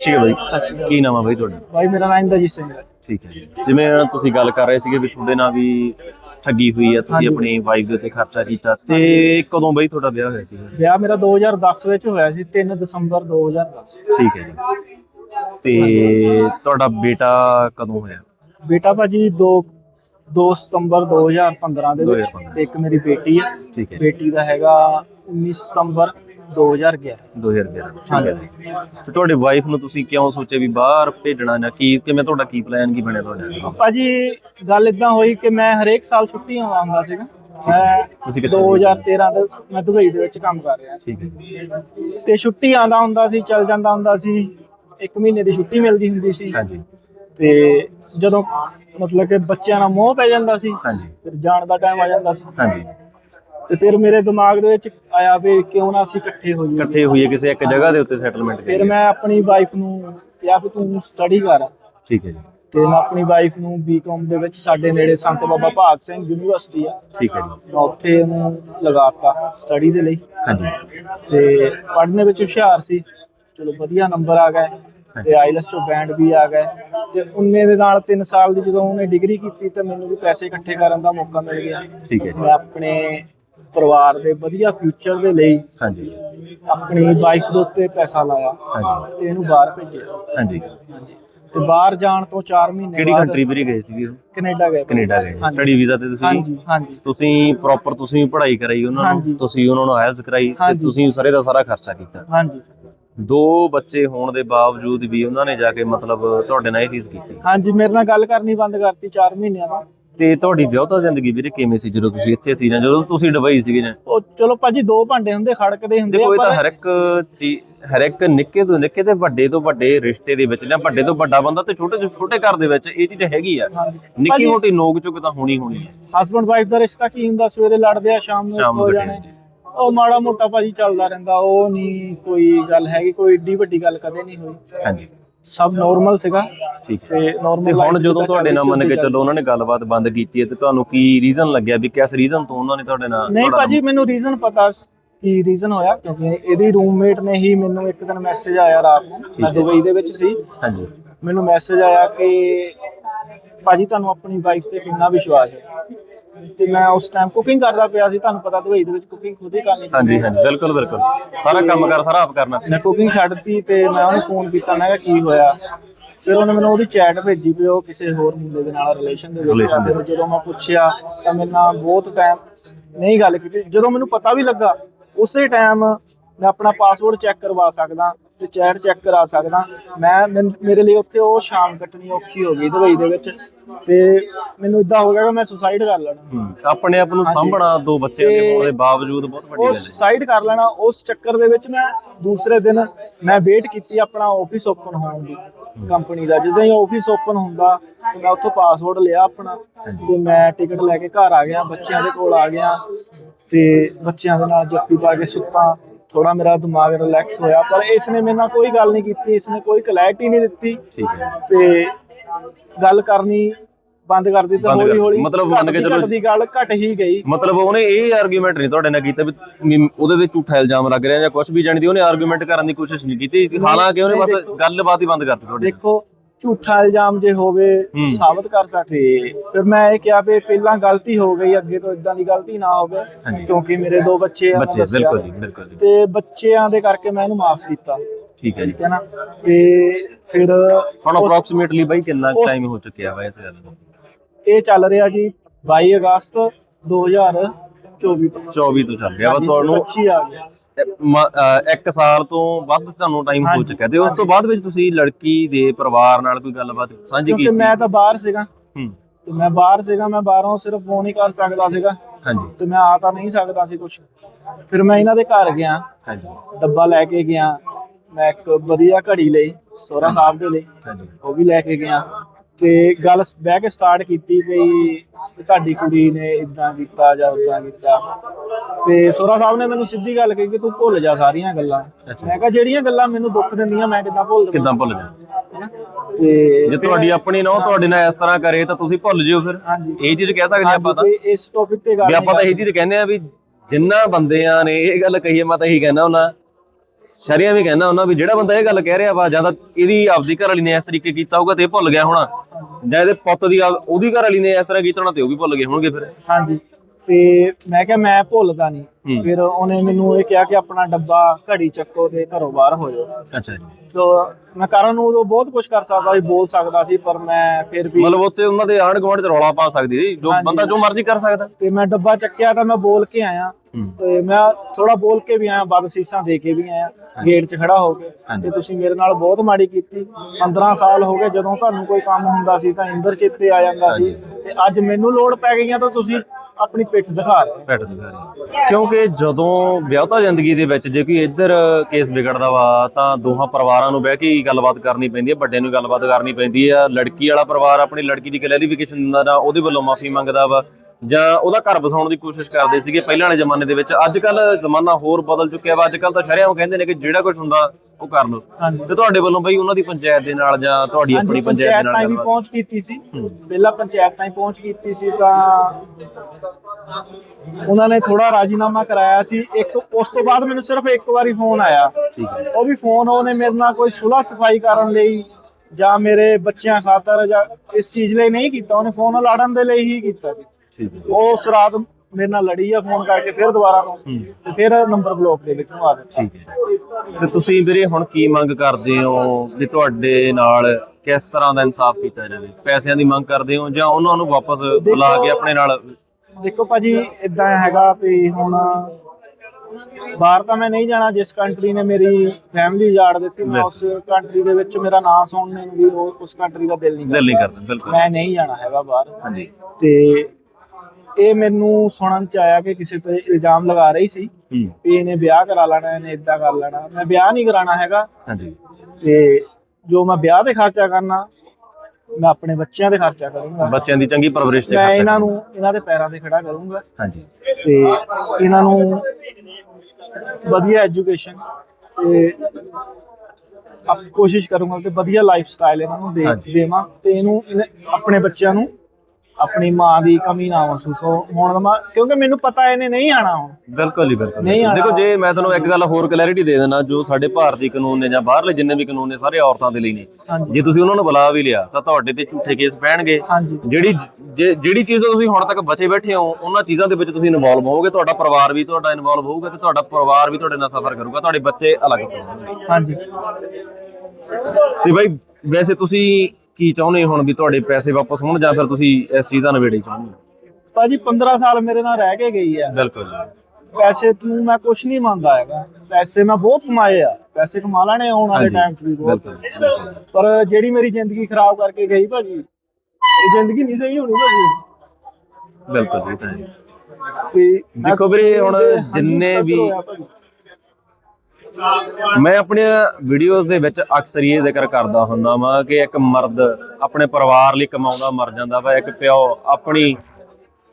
ਠੀਕ ਹੈ ਬਾਈ ਕੀ ਨਾਮ ਹੈ ਬਾਈ ਤੁਹਾਡਾ? ਭਾਈ ਮੇਰਾ ਨਾਮ ਇੰਦਰਜੀਤ ਸਿੰਘ ਹੈ। ਠੀਕ ਹੈ। ਜਿਵੇਂ ਤੁਸੀਂ ਗੱਲ ਕਰ ਰਹੇ ਸੀਗੇ ਵੀ ਤੁਹਾਡੇ ਨਾਲ ਵੀ ਠੱਗੀ ਹੋਈ ਹੈ ਤੁਸੀਂ। ਆਪਣੀ ਵਾਈਫ ਦੇ ਉੱਤੇ ਖਰਚਾ ਕੀਤਾ ਤੇ ਕਦੋਂ ਬਾਈ ਤੁਹਾਡਾ ਵਿਆਹ ਹੋਇਆ ਸੀਗਾ? ਵਿਆਹ ਮੇਰਾ 2010 ਵਿੱਚ ਹੋਇਆ ਸੀ 3 ਦਸੰਬਰ 2010 ਠੀਕ ਹੈ ਜੀ। ਤੇ ਤੁਹਾਡਾ ਬੇਟਾ ਕਦੋਂ ਹੋਇਆ? ਬੇਟਾ ਭਾਜੀ 2 2 ਸਤੰਬਰ 2015 ਦੇ ਵਿੱਚ 2015 ਤੇ ਇੱਕ ਮੇਰੀ ਬੇਟੀ ਹੈ। ਬੇਟੀ ਦਾ ਹੈਗਾ 19 ਸਤੰਬਰ 2011 2011 ਠੀਕ ਹੈ ਜੀ। ਤੇ ਤੁਹਾਡੇ ਵਾਈਫ ਨੂੰ ਤੁਸੀਂ ਕਿਉਂ ਸੋਚਿਆ ਵੀ ਬਾਹਰ ਭੇਜਣਾ ਜਾਂ ਕੀ ਕਿਵੇਂ ਤੁਹਾਡਾ ਕੀ ਪਲਾਨ ਕੀ ਬਣਿਆ ਤੁਹਾਡਾ? ਭਾਜੀ ਗੱਲ ਇਦਾਂ ਹੋਈ ਕਿ ਮੈਂ ਹਰੇਕ ਸਾਲ ਛੁੱਟੀ ਆਉਂਦਾ ਸੀਗਾ। ਤੁਸੀਂ ਕਿੱਥੇ 2013 ਦੇ ਮੈਂ ਦੁਬਈ ਦੇ ਵਿੱਚ ਕੰਮ ਕਰ ਰਿਹਾ ਠੀਕ ਹੈ ਜੀ। ਤੇ ਛੁੱਟੀ ਆਉਂਦਾ ਹੁੰਦਾ ਸੀ ਚੱਲ ਜਾਂਦਾ ਹੁੰਦਾ ਸੀ। ਇੱਕ ਮਹੀਨੇ ਦੀ ਛੁੱਟੀ ਮਿਲਦੀ ਹੁੰਦੀ ਸੀ। ਹਾਂਜੀ। ਤੇ ਜਦੋਂ ਮਤਲਬ ਕਿ ਬੱਚਿਆਂ ਨਾਲ ਮੋਹ ਪੈ ਜਾਂਦਾ ਸੀ ਹਾਂਜੀ। ਫਿਰ ਜਾਣ ਦਾ ਟਾਈਮ ਆ ਜਾਂਦਾ ਸੀ। ਹਾਂਜੀ। ਤੇ ਫਿਰ ਮੇਰੇ ਦਿਮਾਗ ਦੇ ਵਿੱਚ ਆਇਆ ਵੀ ਕਿਉਂ ਨਾ ਅਸੀਂ ਇਕੱਠੇ ਹੋਈਏ। ਇਕੱਠੇ ਹੋਈਏ ਕਿਸੇ ਇੱਕ ਜਗ੍ਹਾ ਦੇ ਉੱਤੇ ਸੈਟਲਮੈਂਟ ਫਿਰ ਕਰੀਏ ਮੈਂ ਆਪਣੀ ਵਾਈਫ ਨੂੰ ਕਿਹਾ ਵੀ ਤੂੰ ਸਟੱਡੀ ਕਰ। ਠੀਕ ਹੈ ਜੀ। ਤੇ ਮੈਂ ਆਪਣੀ ਵਾਈਫ ਨੂੰ ਬੀਕਾਮ ਦੇ ਵਿੱਚ ਸਾਡੇ ਨੇੜੇ ਸੰਤ ਬਾਬਾ ਭਾਗ ਸਿੰਘ ਯੂਨੀਵਰਸਿਟੀ ਆ। ਠੀਕ ਹੈ ਜੀ। ਮੈਂ ਉੱਥੇ ਉਹਨੂੰ ਲਗਾਤਾ ਸਟੱਡੀ ਦੇ ਲਈ। ਹਾਂਜੀ। ਤੇ ਪੜ੍ਹਨੇ ਵਿੱਚ ਹੁਸ਼ਿਆਰ ਸੀ। ਚਲੋ ਵਧੀਆ ਨੰਬਰ ਆ ਗਏ। ਤੇ ਆਈਲੈਸ ਚੋਂ ਬੈਂਡ ਵੀ ਆ ਗਏ। ਤੇ ਉਨੇ ਦੇ ਨਾਲ 3 ਸਾਲ ਦੀ ਜਦੋਂ ਉਹਨੇ ਡਿਗਰੀ ਕੀਤੀ ਤਾਂ ਮੈਨੂੰ ਵੀ ਪੈਸੇ ਇਕੱਠੇ ਕਰਨ ਦਾ ਮੌਕਾ ਮਿਲ ਗਿਆ। ਠੀਕ ਹੈ ਜੀ। ਮੈਂ ਆਪਣੇ ਪਰਿਵਾਰ ਦੇ ਵਧੀਆ ਫਿਊਚਰ ਦੇ ਲਈ ਹਾਂਜੀ। ਆਪਣੀ ਵਾਈਫ ਦੇ ਉੱਤੇ ਪੈਸਾ ਲਾਇਆ ਹਾਂਜੀ। ਤੇ ਇਹਨੂੰ ਬਾਹਰ ਭੇਜਿਆ। ਹਾਂਜੀ। ਤੇ ਬਾਹਰ ਜਾਣ ਤੋਂ 4 ਮਹੀਨੇ ਕਿਹੜੀ ਬਾਅਦ ਕੰਟਰੀ ਵੀਰੇ ਗਏ ਸੀਗੇ ਉਹ? ਕੈਨੇਡਾ ਗਏ। ਕੈਨੇਡਾ ਗਏ। ਹਾਂਜੀ। ਸਟੱਡੀ ਵੀਜ਼ਾ ਤੇ ਤੁਸੀਂ? ਹਾਂਜੀ ਹਾਂਜੀ। ਤੁਸੀਂ ਪ੍ਰੋਪਰ ਤੁਸੀਂ ਪੜ੍ਹਾਈ ਕਰਾਈ ਉਹਨਾਂ ਹਾਂਜੀ। ਨੂੰ ਤੁਸੀਂ ਉਹਨਾਂ ਨੂੰ ਆਇਲਸ ਕਰਾਈ ਤੇ ਹਾਂਜੀ। ਤੁਸੀਂ ਸਾਰੇ ਦਾ ਸਾਰਾ ਖਰਚਾ ਕੀਤਾ? ਹਾਂਜੀ। ਦੋ ਬੱਚੇ ਹੋਣ ਦੇ ਬਾਵਜੂਦ ਵੀ ਉਹਨਾਂ ਨੇ ਜਾ ਕੇ ਮਤਲਬ ਤੁਹਾਡੇ ਨਾਲ ਇਹ ਚੀਜ਼ ਕੀਤੀ? ਹਾਂਜੀ ਮੇਰੇ ਨਾਲ ਗੱਲ ਕਰਨੀ ਬੰਦ ਕਰਤੀ 4 ਮਹੀਨਿਆਂ ਤੋਂ ਤੇ ਤੁਹਾਡੀ ਵਿਆਹਤਾ ਜ਼ਿੰਦਗੀ ਵੀਰੇ ਕਿਵੇਂ ਸੀ ਜਦੋਂ ਤੁਸੀਂ ਇੱਥੇ ਸੀ ਜਾਂ ਜਦੋਂ ਤੁਸੀਂ ਦੁਬਈ ਸੀਗੇ ਜਾਂ? ਉਹ ਚਲੋ ਭਾਜੀ ਦੋ ਭਾਂਡੇ ਹੁੰਦੇ ਖੜਕਦੇ ਹੁੰਦੇ ਦੇਖੋ ਇਹ ਤਾਂ ਹਰ ਇੱਕ ਹਰ ਇੱਕ ਨਿੱਕੇ ਤੋਂ ਨਿੱਕੇ ਤੇ ਵੱਡੇ ਤੋਂ ਵੱਡੇ ਰਿਸ਼ਤੇ ਦੇ ਵਿੱਚ ਜਾਂ ਵੱਡੇ ਤੋਂ ਵੱਡਾ ਬੰਦਾ ਤੇ ਛੋਟੇ ਤੋਂ ਛੋਟੇ ਘਰ ਦੇ ਵਿੱਚ ਇਹ ਚੀਜ਼ ਹੈਗੀ ਆ। ਨਿੱਕੀ ਮੋਟੀ ਨੋਕ ਝੁਕ ਤਾਂ ਹੋਣੀ ਹੋਣੀ ਹੈ ਹਸਬੰਡ ਵਾਈਫ ਦਾ ਰਿਸ਼ਤਾ ਕੀ ਹੁੰਦਾ? ਸਵੇਰੇ ਲੜਦੇ ਆ ਸ਼ਾਮ ਨੂੰ ਸ਼ਾਮ ਨੂੰ ਹੋ ਜਾਣੇ ਉਹ ਮਾੜਾ ਮੋਟਾ ਭਾਜੀ ਚੱਲਦਾ ਰਹਿੰਦਾ ਉਹ ਨਹੀਂ ਕੋਈ ਗੱਲ ਹੈਗੀ ਕੋਈ ਏਡੀ ਵੱਡੀ ਗੱਲ ਕਦੇ ਨਹੀਂ ਹੋਈ। ਹਾਂਜੀ। ਸਭ ਨਾਰਮਲ ਸੀਗਾ। ਠੀਕ। ਤੇ ਨਾਰਮਲ ਤੇ ਹੁਣ ਜਦੋਂ ਤੁਹਾਡੇ ਨਾਲ ਮੰਨ ਕੇ ਚੱਲੋ ਉਹਨਾਂ ਨੇ ਗੱਲਬਾਤ ਬੰਦ ਕੀਤੀ ਹੈ ਤੇ ਤੁਹਾਨੂੰ ਕੀ ਰੀਜ਼ਨ ਲੱਗਿਆ ਵੀ ਕਿਸ ਰੀਜ਼ਨ ਤੋਂ ਉਹਨਾਂ ਨੇ ਤੁਹਾਡੇ ਨਾਲ ਨਹੀਂ ਭਾਜੀ ਮੈਨੂੰ ਰੀਜ਼ਨ ਪਤਾ ਕੀ ਰੀਜ਼ਨ ਹੋਇਆ ਕਿਉਂਕਿ ਇਹਦੀ ਰੂਮਮੇਟ ਨੇ ਹੀ ਮੈਨੂੰ ਇੱਕ ਦਿਨ ਮੈਸੇਜ ਆਇਆ ਰਾਤ ਨੂੰ ਮੈਂ ਦੁਬਈ ਦੇ ਵਿੱਚ ਸੀ। ਹਾਂਜੀ। ਮੈਨੂੰ ਮੈਸੇਜ ਆਇਆ ਕਿ ਭਾਜੀ ਤੁਹਾਨੂੰ ਆਪਣੀ ਵਾਈਫ ਤੇ ਕਿੰਨਾ ਵਿਸ਼ਵਾਸ ਹੈ? ਤੇ ਮੈਂ ਉਸ ਟਾਈਮ ਕੁਕਿੰਗ ਕਰਦਾ ਪਿਆ ਸੀ ਤੁਹਾਨੂੰ ਪਤਾ ਦੁਬਈ ਦੇ ਵਿੱਚ ਕੁਕਿੰਗ ਖੁਦ ਹੀ ਕਰਨੀ ਹਾਂਜੀ ਹਾਂਜੀ ਬਿਲਕੁਲ ਬਿਲਕੁਲ। ਸਾਰਾ ਕੰਮ ਕਰ ਸਾਰਾ ਆਪ ਕਰਨਾ। ਮੈਂ ਕੁਕਿੰਗ ਛੱਡਤੀ ਤੇ ਮੈਂ ਉਹਨੂੰ ਫੋਨ ਕੀਤਾ ਮੈਂ ਕਿਹਾ ਕੀ ਹੋਇਆ? ਫਿਰ ਉਹਨੇ ਮੈਨੂੰ ਉਹਦੀ ਚੈਟ ਭੇਜੀ ਵੀ ਉਹ ਕਿਸੇ ਹੋਰ ਮੁੰਡੇ ਦੇ ਨਾਲ ਰਿਲੇਸ਼ਨ ਦੇ ਵਿੱਚ ਆ। ਫਿਰ ਜਦੋਂ ਮੈਂ ਪੁੱਛਿਆ ਤਾਂ ਮੇਰੇ ਨਾਲ ਬਹੁਤ ਟਾਈਮ ਨਹੀਂ ਗੱਲ ਕੀਤੀ। ਜਦੋਂ ਮੈਨੂੰ ਪਤਾ ਵੀ ਲੱਗਾ ਉਸੇ ਟਾਈਮ ਮੈਂ ਆਪਣਾ ਪਾਸਵਰਡ ਚੈੱਕ ਕਰਵਾ ਸਕਦਾ। ਤੇ ਚੈਟ ਚੈੱਕ ਕਰਾ ਸਕਦਾ। ਮੈਂ ਮੇਰੇ ਲਈ ਉੱਥੇ ਉਹ ਸ਼ਾਮ ਕੱਟਣੀ ਔਖੀ ਹੋ ਗਈ ਦੁਬਈ ਦੇ ਵਿੱਚ। ਤੇ ਮੈਨੂੰ ਇਦਾਂ ਹੋ ਗਿਆ ਕਿ ਮੈਂ ਸੁਸਾਈਡ ਕਰ ਲੈਣਾ। ਆਪਣੇ ਆਪ ਨੂੰ ਸਾਂਭਣਾ ਦੋ ਬੱਚਿਆਂ ਦੇ ਹੋਣ ਦੇ ਬਾਵਜੂਦ ਬਹੁਤ ਵੱਡੀ ਉਹ ਗੱਲ ਹੈ। ਸੁਸਾਈਡ ਕਰ ਲੈਣਾ ਉਸ ਚੱਕਰ ਦੇ ਵਿੱਚ ਮੈਂ ਦੂਸਰੇ ਦਿਨ ਮੈਂ ਵੇਟ ਕੀਤੀ ਆਪਣਾ ਆਫਿਸ ਓਪਨ ਹੋਣ ਦੀ ਕੰਪਨੀ ਦਾ। ਜਦੋਂ ਹੀ ਆਫਿਸ ਓਪਨ ਹੁੰਦਾ ਤੇ ਮੈਂ ਉੱਥੋਂ ਪਾਸਵਰਡ ਲਿਆ ਆਪਣਾ ਤੇ ਮੈਂ ਟਿਕਟ ਲੈ ਕੇ ਘਰ ਆ ਗਿਆ ਬੱਚਿਆਂ ਦੇ ਕੋਲ ਆ ਗਿਆ ਤੇ ਬੱਚਿਆਂ ਦੇ ਨਾਲ ਜੱਫੀ ਪਾ ਕੇ ਸੁੱਤਾ। ਥੋੜਾ ਮੇਰਾ ਦਿਮਾਗ ਰਿਲੈਕਸ ਹੋਇਆ ਪਰ ਇਸ ਨੇ ਮੇਰੇ ਨਾਲ ਕੋਈ ਗੱਲ ਨਹੀਂ ਕੀਤੀ ਇਸ ਨੇ ਕੋਈ ਕਲੈਰਿਟੀ ਨਹੀਂ ਦਿੱਤੀ। ਠੀਕ ਹੈ। ਤੇ ਗੱਲ ਕਰਨੀ ਬੰਦ ਕਰ ਦਿੱਤੀ ਬੰਦ ਕਰ- ਹੌਲੀ ਹੌਲੀ ਮਤਲਬ ਮੰਨ ਕੇ ਚੱਲੋ- ਦੀ ਗੱਲ ਘਟ ਹੀ ਗਈ। ਮਤਲਬ ਉਹਨੇ ਇਹ ਆਰਗੂਮੈਂਟ ਨਹੀਂ ਤੁਹਾਡੇ ਨਾਲ ਕੀਤਾ ਵੀ ਉਹਦੇ ਤੇ ਝੂਠਾ ਇਲਜ਼ਾਮ ਲੱਗ ਰਿਹਾ ਜਾਂ ਕੁਝ ਵੀ ਜਾਣਦੀ ਉਹਨੇ ਆਰਗੂਮੈਂਟ ਕਰਨ ਦੀ ਕੋਸ਼ਿਸ਼ ਨਹੀਂ ਕੀਤੀ। ਹਾਲਾਂਕਿ ਉਹਨੇ ਬਸ ਗੱਲਬਾਤ ਹੀ ਬੰਦ ਕਰਤੀ ਤੁਹਾਡੇ। ਦੇਖੋ ਝੂਠਾ ਇਲਜ਼ਾਮ ਜੇ ਹੋਵੇ ਸਾਬਤ ਕਰ ਸਕਦੇ ਫਿਰ ਮੈਂ ਇਹ ਕਿਹਾ ਵੀ ਪਹਿਲਾਂ ਗਲਤੀ ਹੋ ਗਈ ਅੱਗੇ ਤੋਂ ਇਦਾਂ ਦੀ ਗਲਤੀ ਨਾ ਹੋਵੇ ਕਿਉਂਕਿ ਮੇਰੇ ਦੋ ਬੱਚੇ ਆ ਬੱਚੇ। ਬਿਲਕੁਲ ਜੀ ਬਿਲਕੁਲ ਜੀ। ਤੇ ਬੱਚਿਆਂ ਦੇ ਕਰਕੇ ਮੈਂ ਇਹਨੂੰ ਮਾਫ ਕੀਤਾ। ਠੀਕ ਹੈ ਜੀ। ਠੀਕ ਹੈ ਨਾ? ਤੇ ਫਿਰ ਹੁਣ ਅਪਰੋਕਸੀਮੇਟਲੀ ਬਾਈ ਕਿੰਨਾ ਟਾਈਮ ਹੋ ਚੁੱਕਿਆ ਵਾ ਇਸ ਗੱਲ ਨੂੰ? ਇਹ ਚੱਲ ਰਿਹਾ ਜੀ 22 ਅਗਸਤ 2024 ਤੋਂ 24 ਤੋਂ ਚੱਲ ਰਿਹਾ ਵਾ ਤੁਹਾਨੂੰ 25 ਆ ਗਿਆ। ਮ- ਅਹ ਇੱਕ ਸਾਲ ਤੋਂ ਵੱਧ ਤੁਹਾਨੂੰ ਟਾਈਮ ਹੋ। ਚੁੱਕਿਆ ਤੇ ਉਸ ਤੋਂ ਬਾਅਦ ਵਿੱਚ ਤੁਸੀਂ ਲੜਕੀ ਦੇ ਪਰਿਵਾਰ ਨਾਲ ਕੋਈ ਗੱਲਬਾਤ ਸਾਂਝੀ ਕੀਤੀ? ਮੈਂ ਤਾਂ ਬਾਹਰ ਸੀਗਾ। ਹੂੰ। ਤੇ ਮੈਂ ਬਾਹਰ ਸੀਗਾ ਮੈਂ ਬਾਹਰੋਂ ਸਿਰਫ ਫੋਨ ਹੀ ਕਰ ਸਕਦਾ ਸੀਗਾ। ਹਾਂਜੀ। ਤੇ ਮੈਂ ਆ ਤਾਂ ਨਹੀਂ ਸਕਦਾ ਸੀ ਕੁਝ ਫਿਰ ਮੈਂ ਇਹਨਾਂ ਦੇ ਘਰ ਗਿਆ। ਹਾਂਜੀ। ਡੱਬਾ ਲੈ ਕੇ ਗਿਆ। ਮੈਂ ਇੱਕ ਵਧੀਆ ਘੜੀ ਲਈ ਸੋਹਰਾ ਸਾਹਿਬ ਦੇ ਲਈ ਹਾਂਜੀ। ਉਹ ਵੀ ਲੈ ਕੇ ਗਿਆ। ਤੇ ਗੱਲ ਬਹਿ ਕੇ ਸਟਾਰਟ ਕੀਤੀ ਵੀ ਤੁਹਾਡੀ ਕੁੜੀ ਨੇ ਇਦਾਂ ਕੀਤਾ ਜਾਂ ਉਦਾਂ ਕੀਤਾ। ਤੇ ਸੋਹਰਾ ਸਾਹਿਬ ਨੇ ਮੈਨੂੰ ਸਿੱਧੀ ਗੱਲ ਕਹੀ ਕਿ ਤੂੰ ਭੁੱਲ ਜਾ ਸਾਰੀਆਂ ਗੱਲਾਂ। ਮੈਂ ਕਿਹਾ ਜਿਹੜੀਆਂ ਗੱਲਾਂ ਮੈਨੂੰ ਦੁੱਖ ਦਿੰਦੀਆਂ ਮੈਂ ਕਿੱਦਾਂ ਭੁੱਲ ਜਾਵਾਂ? ਕਿੱਦਾਂ ਭੁੱਲ ਜਾ? ਤੇ ਜੇ ਤੁਹਾਡੀ ਆਪਣੀ ਨਾ ਤੁਹਾਡੇ ਨਾਲ ਇਸ ਤਰ੍ਹਾਂ ਕਰੇ ਤਾਂ ਤੁਸੀਂ ਭੁੱਲ ਜਿਓ ਫਿਰ। ਇਹ ਚੀਜ਼ ਕਹਿ ਸਕਦੇ ਆਪਾਂ ਤਾਂ। ਇਸ ਟੌਪਿਕ ਤੇ ਗੱਲ ਵੀ ਆਪਾਂ ਤਾਂ ਇਹ ਚੀਜ਼ ਕਹਿੰਦੇ ਆ ਵੀ ਜਿੰਨਾ ਬੰਦਿਆਂ ਨੇ ਇਹ ਗੱਲ ਕਹੀ ਹੈ ਮੈਂ ਤਾਂ ਇਹੀ ਕਹਿੰਦਾ ਹੁੰਦਾ। ਸ਼ਰਿਆਂ ਵੀ ਕਹਿੰਦਾ ਉਹਨਾਂ ਵੀ ਜਿਹੜਾ ਬੰਦਾ ਇਹ ਗੱਲ ਕਹਿ ਰਿਹਾ ਵਾ, ਜਾਂ ਤਾਂ ਇਹਦੀ ਆਪਦੀ ਘਰ ਵਾਲੀ ਨੇ ਇਸ ਤਰੀਕੇ ਕੀਤਾ ਹੋਊਗਾ ਤੇ ਇਹ ਭੁੱਲ ਗਿਆ ਹੋਣਾ। ਜਾਂ ਇਹਦੇ ਪੁੱਤ ਦੀ ਆਪ- ਉਹਦੀ ਘਰ ਵਾਲੀ ਨੇ ਇਸ ਤਰ੍ਹਾਂ ਕੀਤਾ ਹੋਣਾ ਤੇ ਉਹ ਵੀ ਭੁੱਲ ਗਏ ਹੋਣਗੇ ਫਿਰ। ਹਾਂਜੀ। ਤੇ ਮੈਂ ਕਿਹਾ ਮੈਂ ਭੁੱਲਦਾ ਨਹੀਂ। ਫਿਰ ਉਹਨੇ ਮੈਨੂੰ ਇਹ ਕਿਹਾ ਕਿ ਆਪਣਾ ਡੱਬਾ ਘੜੀ ਚੱਕੋ ਤੇ ਘਰੋਂ ਬਾਹਰ ਹੋ ਜਾਓ। ਅੱਛਾ ਜੀ। ਤੋ ਮੈਂ ਕਰਨ ਨੂੰ ਉਦੋਂ ਬਹੁਤ ਕੁਝ ਕਰ ਸਕਦਾ ਸੀ ਬੋਲ ਸਕਦਾ ਸੀ ਪਰ ਮੈਂ ਫਿਰ ਵੀ ਮਤਲਬ ਉੱਤੇ ਉਹਨਾਂ ਦੇ ਆਂਢ ਗੁਆਂਢ ਚ ਰੌਲਾ ਪਾ ਸਕਦੀ ਸੀ ਜੋ। ਬੰਦਾ ਜੋ ਮਰਜ਼ੀ ਕਰ ਸਕਦਾ। ਤੇ ਮੈਂ ਡੱਬਾ ਚੱਕਿਆ ਤਾਂ ਮੈਂ ਬੋਲ ਕੇ ਆਇਆ। ਤੇ ਮੈਂ ਥੋੜਾ ਬੋਲ ਕੇ ਵੀ ਆਇਆ ਵੱਧ ਸੀਸਾਂ ਦੇ ਕੇ ਵੀ ਆਇਆ। ਗੇਟ 'ਚ ਖੜਾ ਹੋ ਕੇ। ਤੇ ਤੁਸੀਂ ਮੇਰੇ ਨਾਲ ਬਹੁਤ ਮਾੜੀ ਕੀਤੀ। 15 ਸਾਲ ਹੋ ਗਏ ਜਦੋਂ ਤੁਹਾਨੂੰ ਕੋਈ ਕੰਮ ਹੁੰਦਾ ਸੀ ਤਾਂ ਇੰਦਰ ਚੇਤੇ ਆ ਜਾਂਦਾ ਸੀ। ਤੇ ਅੱਜ ਮੈਨੂੰ ਲੋੜ ਪੈ ਗਈਆਂ ਤਾਂ ਤੁਸੀਂ ਆਪਣੀ ਪਿੱਠ ਦਿਖਾ ਰਹੇ ਹੋ। ਭੈਟ ਕਿਉਂਕਿ ਜਦੋਂ ਵਿਆਹਤਾ ਜ਼ਿੰਦਗੀ ਦੇ ਵਿੱਚ ਜੇ ਕੋਈ ਇੱਧਰ ਕੇਸ ਵਿਗੜਦਾ ਵਾ, ਤਾਂ ਦੋਹਾਂ ਪਰਿਵਾਰਾਂ ਨੂੰ ਬਹਿ ਕੇ ਹੀ ਗੱਲਬਾਤ ਕਰਨੀ ਪੈਂਦੀ ਹੈ ਵੱਡੇ ਨੂੰ ਗੱਲਬਾਤ ਕਰਨੀ ਪੈਂਦੀ ਆ ਲੜਕੀ ਵਾਲਾ ਪਰਿਵਾਰ ਆਪਣੀ ਲੜਕੀ ਦੀ ਕਲੈਰੀਫਿਕੇਸ਼ਨ ਦਿੰਦਾ ਨਾ, ਉਹਦੇ ਵੱਲੋਂ ਮਾਫੀ ਮੰਗਦਾ ਵਾ। ਜਾਂ ਉਹਦਾ ਘਰ ਵਸਾਉਣ ਦੀ ਕੋਸ਼ਿਸ਼ ਕਰਦੇ ਸੀਗੇ ਪਹਿਲਾਂ ਵਾਲੇ ਜ਼ਮਾਨੇ ਦੇ ਵਿੱਚ। ਅੱਜ ਕੱਲ ਜ਼ਮਾਨਾ ਹੋਰ ਬਦਲ ਚੁੱਕਿਆ ਵਾ। ਅੱਜ ਕੱਲ ਤਾਂ ਸ਼ਹਿਰਾਂ ਕਹਿੰਦੇ ਨੇ ਕਿ ਜਿਹੜਾ ਕੁਝ ਹੁੰਦਾ ਉਹ ਕਰ ਲਓ ਹਾਂਜੀ। ਤੇ ਤੁਹਾਡੇ ਵੱਲੋਂ ਬਈ ਉਹਨਾਂ ਦੀ ਪੰਚਾਇਤ ਦੇ ਨਾਲ ਜਾਂ ਤੁਹਾਡੀ ਆਪਣੀ ਪੰਚਾਇਤ ਦੇ ਪੰਚਾਇਤ ਨਾਲ ਤਾਈਂ ਵੀ ਗੱਲਬਾਤ ਪਹੁੰਚ ਕੀਤੀ ਸੀ। ਪਹਿਲਾਂ ਪੰਚਾਇਤ ਤਾਈਂ ਪਹੁੰਚ ਕੀਤੀ ਸੀ ਤਾਂ ਉਹਨਾਂ ਨੇ ਥੋੜਾ ਰਾਜੀਨਾਮਾ ਕਰਾਇਆ ਸੀ। ਇੱਕ ਉਸ ਤੋਂ ਬਾਅਦ ਮੈਨੂੰ ਸਿਰਫ ਇੱਕ ਵਾਰੀ ਫੋਨ ਆਇਆ। ਉਹ ਵੀ ਫੋਨ ਉਹਨੇ ਮੇਰੇ ਨਾਲ ਕੋਈ ਸੁਲਾ ਸਫ਼ਾਈ ਕਰਨ ਲਈ ਜਾਂ ਮੇਰੇ ਬੱਚਿਆਂ ਖਾਤਰ ਜਾਂ ਇਸ ਚੀਜ਼ ਲਈ ਨਹੀਂ ਕੀਤਾ। ਉਹਨੇ ਫੋਨ ਲੜਨ ਦੇ ਲਈ ਹੀ ਕੀਤਾ ਸੀ। ਠੀਕ ਹੈ। ਉਹ ਉਸ ਰਾਤ ਮੇਰੇ ਨਾਲ ਲੜੀ ਆ ਫੋਨ ਕਰਕੇ ਫਿਰ ਦੁਬਾਰਾ ਤੋਂ ਤੇ ਫਿਰ ਨੰਬਰ ਬਲੌਕ ਦੇ ਵਿੱਚ ਆ ਦਿੱਤਾ। ਠੀਕ ਹੈ ਤੇ ਤੁਸੀਂ ਵੀਰੇ ਹੁਣ ਕੀ ਮੰਗ ਕਰਦੇ ਹੋ ਵੀ ਤੁਹਾਡੇ ਨਾਲ ਕਿਸ ਤਰ੍ਹਾਂ ਦਾ ਇਨਸਾਫ ਕੀਤਾ ਜਾਵੇ? ਪੈਸਿਆਂ ਦੀ ਮੰਗ ਕਰਦੇ ਹੋ ਜਾਂ ਉਹਨਾਂ ਨੂੰ ਵਾਪਸ ਬੁਲਾ ਕੇ ਆਪਣੇ ਨਾਲ? ਦੇਖੋ ਭਾਜੀ ਇਦਾਂ ਹੈਗਾ ਵੀ ਹੁਣ ਬਾਹਰ ਤਾਂ ਮੈਂ ਨਹੀਂ ਜਾਣਾ ਜਿਸ ਕੰਟਰੀ ਨੇ ਮੇਰੀ ਫੈਮਿਲੀ ਉਜਾੜ ਦਿੱਤੀ ਮੈਂ ਉਸ ਕੰਟਰੀ ਦੇ ਵਿੱਚ ਮੇਰਾ ਨਾਮ ਸੁਣਨੇ ਨੂੰ ਵੀ ਉਸ ਕੰਟਰੀ ਦਾ ਦਿਲ ਨਹੀਂ ਦਿਲ ਨਹੀਂ ਕਰਦਾ ਬਿਲਕੁਲ। ਮੈਂ ਨਹੀਂ ਜਾਣਾ ਹੈਗਾ ਬਾਹਰ। ਹਾਂਜੀ। ਤੇ ਇਹ ਮੈਨੂੰ ਸੁਣਨ ਚ ਆਇਆ ਕਿ ਕਿਸੇ ਤੇ ਇਲਜ਼ਾਮ ਲਗਾ ਰਹੀ ਸੀ ਵੀ ਇਹਨੇ ਵਿਆਹ ਕਰਾ ਲੈਣਾ ਇਹਨੇ ਇਦਾਂ ਕਰ ਲੈਣਾ। ਮੈਂ ਵਿਆਹ ਨਹੀਂ ਕਰਾਣਾ ਹੈਗਾ। ਹਾਂਜੀ। ਤੇ ਜੋ ਮੈਂ ਵਿਆਹ ਤੇ ਖਰਚਾ ਕਰਨਾ ਮੈਂ ਆਪਣੇ ਬੱਚਿਆਂ ਤੇ ਖਰਚਾ ਕਰੂੰਗਾ। ਬੱਚਿਆਂ ਦੀ ਚੰਗੀ ਪਰਵਰਿਸ਼ ਤੇ ਮੈਂ ਖਰਚਾ ਇਹਨਾਂ ਨੂੰ ਇਹਨਾਂ ਦੇ ਪੈਰਾਂ ਤੇ ਖੜਾ ਕਰੂੰਗਾ। ਹਾਂਜੀ। ਤੇ ਇਹਨਾਂ ਨੂੰ ਵਧੀਆ ਐਜੂਕੇਸ਼ਨ ਤੇ ਆਪ ਕੋਸ਼ਿਸ਼ ਕਰੂੰਗਾ ਕਿ ਵਧੀਆ ਲਾਈਫ ਸਟਾਈਲ ਇਹਨਾਂ ਨੂੰ। ਦੇਵਾਂ ਤੇ ਇਹਨੇ- ਆਪਣੇ ਬੱਚਿਆਂ ਨੂੰ ਆਪਣੀ ਮਾਂ ਦੀ ਕਮੀ ਨਾ ਮਹਿਸੂਸ ਹੋ- ਹੋਣ ਦਵਾਂ ਕਿਉਂਕਿ ਮੈਨੂੰ ਪਤਾ ਇਹਨੇ ਨਹੀਂ ਆਣਾ ਹੁਣ। ਬਿਲਕੁਲ ਹੀ ਬਿਲਕੁਲ ਨਹੀਂ ਆਉਣਾ। ਦੇਖੋ ਜੇ ਮੈਂ ਤੁਹਾਨੂੰ ਇੱਕ ਗੱਲ ਹੋਰ ਕਲੈਰਿਟੀ ਦੇ ਦੇਣਾ ਜੋ ਸਾਡੇ ਭਾਰਤੀ ਕਾਨੂੰਨ ਨੇ ਜਾਂ ਬਾਹਰਲੇ ਜਿੰਨੇ ਵੀ ਕਾਨੂੰਨ ਨੇ ਸਾਰੇ ਔਰਤਾਂ ਦੇ ਲਈ ਨੇ। ਹਾਂਜੀ। ਜੇ ਤੁਸੀਂ ਉਹਨਾਂ ਨੂੰ ਬੁਲਾ ਵੀ ਲਿਆ ਤਾਂ ਤੁਹਾਡੇ ਤੇ ਝੂਠੇ ਕੇਸ ਪੈਣਗੇ। ਹਾਂਜੀ। ਜਿਹੜੀ ਜੇ- ਜਿਹੜੀ ਚੀਜ਼ ਤੋਂ ਤੁਸੀਂ ਹੁਣ ਤੱਕ ਬਚੇ ਬੈਠੇ ਹੋ ਉਹਨਾਂ ਚੀਜ਼ਾਂ ਦੇ ਵਿੱਚ ਤੁਸੀਂ ਇਨਵੋਲਵ ਹੋਵੋਗੇ। ਤੁਹਾਡਾ ਪਰਿਵਾਰ ਵੀ ਤੁਹਾਡਾ ਇਨਵੋਲਵ ਹੋਊਗਾ ਤੇ ਤੁਹਾਡਾ ਪਰਿਵਾਰ ਵੀ ਤੁਹਾਡੇ ਨਾਲ ਸਫ਼ਰ ਕਰੂਗਾ। ਤੁਹਾਡੇ ਬੱਚੇ ਅਲੱਗ ਹੋਣਗੇ। ਹਾਂਜੀ। ਤੇ ਬਾਈ ਵੈਸੇ ਤੁਸੀਂ ਕੀ ਚਾਹੁੰਦੇ ਹੁਣ ਵੀ ਤੁਹਾਡੇ ਪੈਸੇ ਵਾਪਸ ਹੋਣ ਜਾਂ ਫਿਰ ਤੁਸੀਂ ਇਸ ਚੀਜ਼ ਦਾ ਨਵੇੜੇ ਚਾਹੁੰਦੇ ਹੋ? ਭਾਜੀ 15 ਸਾਲ ਮੇਰੇ ਨਾਲ ਰਹਿ ਕੇ ਗਈ ਹੈ ਬਿਲਕੁਲ ਪੈਸੇ ਤੋਂ ਮੈਂ ਕੁਝ ਨਹੀਂ ਮੰਗਦਾ ਹੈਗਾ। ਪੈਸੇ ਮੈਂ ਬਹੁਤ ਕਮਾਏ ਆ। ਪੈਸੇ ਕਮਾ ਲੈਣੇ ਆਉਣ ਵਾਲੇ ਟਾਈਮ 'ਚ ਵੀ ਬਹੁਤ। ਪਰ ਜਿਹੜੀ ਮੇਰੀ ਜ਼ਿੰਦਗੀ ਖਰਾਬ ਕਰਕੇ ਗਈ ਭਾਜੀ ਇਹ ਜ਼ਿੰਦਗੀ ਨਹੀਂ ਸਹੀ ਹੋਣੀ ਭਾਜੀ। ਬਿਲਕੁਲ ਜੀ ਤਾਂ ਦੇਖੋ ਵੀਰੇ ਹੁਣ ਜਿੰਨੇ ਵੀ। ਮੈਂ ਆਪਣੀਆਂ ਵੀਡੀਓਜ਼ ਦੇ ਵਿੱਚ ਅਕਸਰ ਇਹ ਜ਼ਿਕਰ ਕਰਦਾ ਹੁੰਦਾ ਵਾਂ ਕਿ ਇੱਕ ਮਰਦ ਆਪਣੇ ਪਰਿਵਾਰ ਲਈ ਕਮਾਉਂਦਾ, ਮਰ ਜਾਂਦਾ ਵਾ। ਇੱਕ ਪਿਓ ਆਪਣੀ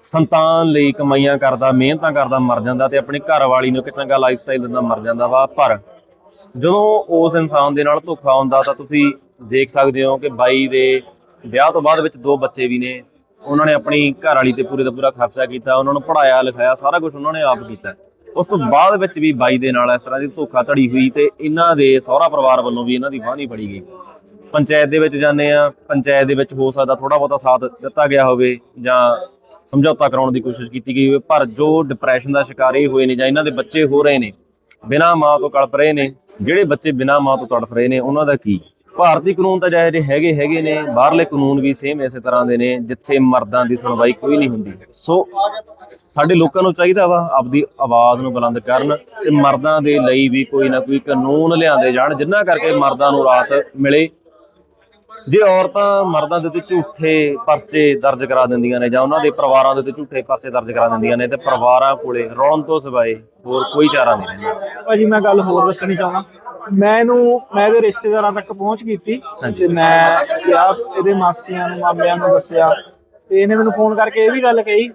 ਸੰਤਾਨ ਲਈ ਕਮਾਈਆਂ ਕਰਦਾ, ਮਿਹਨਤਾਂ ਕਰਦਾ, ਮਰ ਜਾਂਦਾ ਤੇ ਆਪਣੀ ਘਰ ਵਾਲੀ ਨੂੰ ਇੱਕ ਚੰਗਾ ਲਾਈਫ ਸਟਾਈਲ ਦਿੰਦਾ, ਮਰ ਜਾਂਦਾ ਵਾ। ਪਰ ਜਦੋਂ ਉਸ ਇਨਸਾਨ ਦੇ ਨਾਲ ਧੋਖਾ ਹੁੰਦਾ ਤਾਂ ਤੁਸੀਂ ਦੇਖ ਸਕਦੇ ਹੋ ਕਿ ਬਾਈ ਦੇ ਵਿਆਹ ਤੋਂ ਬਾਅਦ ਵਿੱਚ ਦੋ ਬੱਚੇ ਵੀ ਨੇ। ਉਹਨਾਂ ਨੇ ਆਪਣੀ ਘਰ ਵਾਲੀ ਤੇ ਪੂਰੇ ਦਾ ਪੂਰਾ ਖਰਚਾ ਕੀਤਾ, ਉਹਨਾਂ ਨੂੰ ਪੜਾਇਆ ਲਿਖਾਇਆ, ਸਾਰਾ ਕੁਝ ਉਹਨਾਂ ਨੇ ਆਪ ਕੀਤਾ। ਉਸ ਤੋਂ ਬਾਅਦ ਵਿੱਚ ਵੀ ਬਾਈ ਦੇ ਨਾਲ ਇਸ ਤਰ੍ਹਾਂ ਦੀ ਧੋਖਾ ਧੜੀ ਹੋਈ ਤੇ ਇਹਨਾਂ ਦੇ ਸਹੁਰਾ ਪਰਿਵਾਰ ਵੱਲੋਂ ਵੀ ਇਹਨਾਂ ਦੀ ਬਾਹ ਨਹੀਂ ਫੜੀ ਗਈ। ਪੰਚਾਇਤ ਦੇ ਵਿੱਚ ਜਾਂਦੇ ਆ ਪੰਚਾਇਤ ਦੇ ਵਿੱਚ ਹੋ ਸਕਦਾ ਥੋੜਾ ਬਹੁਤਾ ਸਾਥ ਦਿੱਤਾ ਗਿਆ ਹੋਵੇ ਜਾਂ ਸਮਝੌਤਾ ਕਰਾਉਣ ਦੀ ਕੋਸ਼ਿਸ਼ ਕੀਤੀ ਗਈ ਹੋਵੇ, ਪਰ ਜੋ ਡਿਪਰੈਸ਼ਨ ਦਾ ਸ਼ਿਕਾਰ ਇਹ ਹੋਏ ਨੇ ਜਾਂ ਇਹਨਾਂ ਦੇ ਬੱਚੇ ਹੋ ਰਹੇ ਨੇ, ਬਿਨਾਂ ਮਾਂ ਤੋਂ ਕਲਪ ਰਹੇ ਨੇ, ਜਿਹੜੇ ਬੱਚੇ ਬਿਨਾਂ ਮਾਂ ਤੋਂ ਤੜਫ ਰਹੇ ਨੇ, ਉਹਨਾਂ ਦਾ ਕੀ? ਭਾਰਤੀ ਕਾਨੂੰਨ ਤਾਂ ਜਿਹੜੇ ਹੈਗੇ ਹੈਗੇ ਨੇ, ਬਾਹਰਲੇ ਕਾਨੂੰਨ ਵੀ ਸੇਮ ਇਸੇ ਤਰ੍ਹਾਂ ਦੇ ਨੇ, ਜਿੱਥੇ ਮਰਦਾਂ ਦੀ ਸੁਣਵਾਈ ਕੋਈ ਨਹੀਂ ਹੁੰਦੀ। ਸੋ ਸਾਡੇ ਲੋਕਾਂ ਨੂੰ ਚਾਹੀਦਾ ਵਾ ਆਪਦੀ ਆਵਾਜ਼ ਨੂੰ ਬੁਲੰਦ ਕਰਨ ਤੇ ਮਰਦਾਂ ਦੇ ਲਈ ਵੀ ਕੋਈ ਨਾ ਕੋਈ ਕਾਨੂੰਨ ਲਿਆਂਦੇ ਜਾਣ, ਜਿੰਨਾ ਕਰਕੇ ਮਰਦਾਂ ਨੂੰ ਰਾਹਤ ਮਿਲੇ। ਜੇ ਔਰਤਾਂ ਮਰਦਾਂ ਦੇ ਉੱਤੇ ਝੂਠੇ ਪਰਚੇ ਦਰਜ ਕਰਾ ਦਿੰਦੀਆਂ ਨੇ ਜਾਂ ਉਹਨਾਂ ਦੇ ਪਰਿਵਾਰਾਂ ਦੇ ਉੱਤੇ ਝੂਠੇ ਪਰਚੇ ਦਰਜ ਕਰਾ ਦਿੰਦੀਆਂ ਨੇ, ਤੇ ਪਰਿਵਾਰਾਂ ਕੋਲੇ ਰੌਣ ਤੋਂ ਸਿਵਾਏ ਹੋਰ ਕੋਈ ਚਾਰਾ ਨਹੀਂ ਰਹਿੰਦਾ। ਭਾਜੀ, ਮੈਂ ਗੱਲ ਹੋਰ ਦੱਸਣੀ ਚਾਹੁੰਦਾ। ਮੈਂ ਇਹਨੂੰ ਮੈਂ ਇਹਦੇ ਰਿਸ਼ਤੇਦਾਰਾਂ ਤੱਕ ਪਹੁੰਚ ਕੀਤੀ। ਤੇ ਮੈਂ ਕਿਹਾ ਇਹਦੇ ਮਾਸੀਆਂ ਨੂੰ ਮਾਮਿਆਂ ਨੂੰ ਦੱਸਿਆ। ਤੇ ਇਹਨੇ ਮੈਨੂੰ ਫੋਨ ਕਰਕੇ ਇਹ ਵੀ ਗੱਲ ਕਹੀ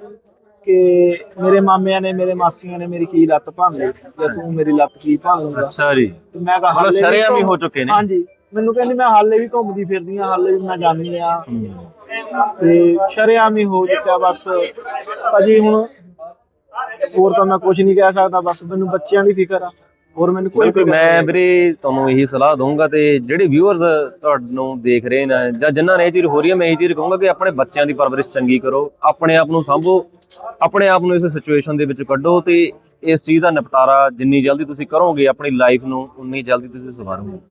ਕਿ ਮੇਰੇ ਮਾਮਿਆਂ ਨੇ ਮੇਰੇ ਮਾਸੀਆਂ ਨੇ ਮੇਰੀ ਕੀ ਲੱਤ ਭੰਨ ਲਈ ਜਾਂ ਤੂੰ ਮੇਰੀ ਲੱਤ ਕੀ ਭੰਨ ਲੂੰਗਾ ਅੱਛਾ ਜੀ। ਤੇ ਮੈਂ ਕਿਹਾ ਹਾਲੇ ਸ਼ਰੇਆਮ ਹੀ ਹੋ ਚੁੱਕੇ ਨੇ। ਹਾਂਜੀ। ਮੈਨੂੰ ਕਹਿੰਦੀ ਮੈਂ ਹਾਲੇ ਵੀ ਘੁੰਮਦੀ ਫਿਰਦੀ ਆ ਹਾਲੇ ਵੀ ਮੈਂ ਜਾਂਦੀ ਆ ਤੇ ਸ਼ਰੇਆਮ ਹੀ ਹੋ ਚੁੱਕਿਆ ਬਸ। ਭਾਜੀ ਹੁਣ ਹੋਰ ਤਾਂ ਮੈਂ ਕੁਝ ਨਹੀਂ ਕਹਿ ਸਕਦਾ ਬਸ ਮੈਨੂੰ ਬੱਚਿਆਂ ਦੀ ਫਿਕਰ ਆ। ਹੋਰ ਮੈਨੂੰ ਕੋਈ ਬਿਲਕੁਲ ਮੈਂ। ਵੀਰੇ ਤੁਹਾਨੂੰ ਇਹੀ ਸਲਾਹ ਦਊਂਗਾ ਤੇ ਜਿਹੜੇ ਵਿਊਅਰਸ ਤੁਹਾਨੂੰ ਦੇਖ ਰਹੇ ਨੇ ਜਾਂ ਜਿਨ੍ਹਾਂ ਨੇ ਇਹ ਚੀਜ਼ ਹੋ ਰਹੀ ਹੈ ਮੈਂ ਇਹ ਚੀਜ਼ ਕਹੂੰਗਾ ਕਿ ਆਪਣੇ ਬੱਚਿਆਂ ਦੀ ਪਰਵਰਿਸ਼ ਚੰਗੀ ਕਰੋ ਆਪਣੇ ਆਪ ਨੂੰ ਸੰਭੋ ਆਪਣੇ ਆਪ ਨੂੰ ਇਸ ਸਿਚੁਏਸ਼ਨ ਦੇ ਵਿੱਚ ਕੱਢੋ ਤੇ ਇਸ ਚੀਜ਼ ਦਾ ਨਿਪਟਾਰਾ ਜਿੰਨੀ ਜਲਦੀ ਤੁਸੀਂ ਕਰੋਗੇ ਆਪਣੀ ਲਾਈਫ ਨੂੰ ਉਨੀ ਜਲਦੀ ਤੁਸੀਂ ਸਵਾਰੋਗੇ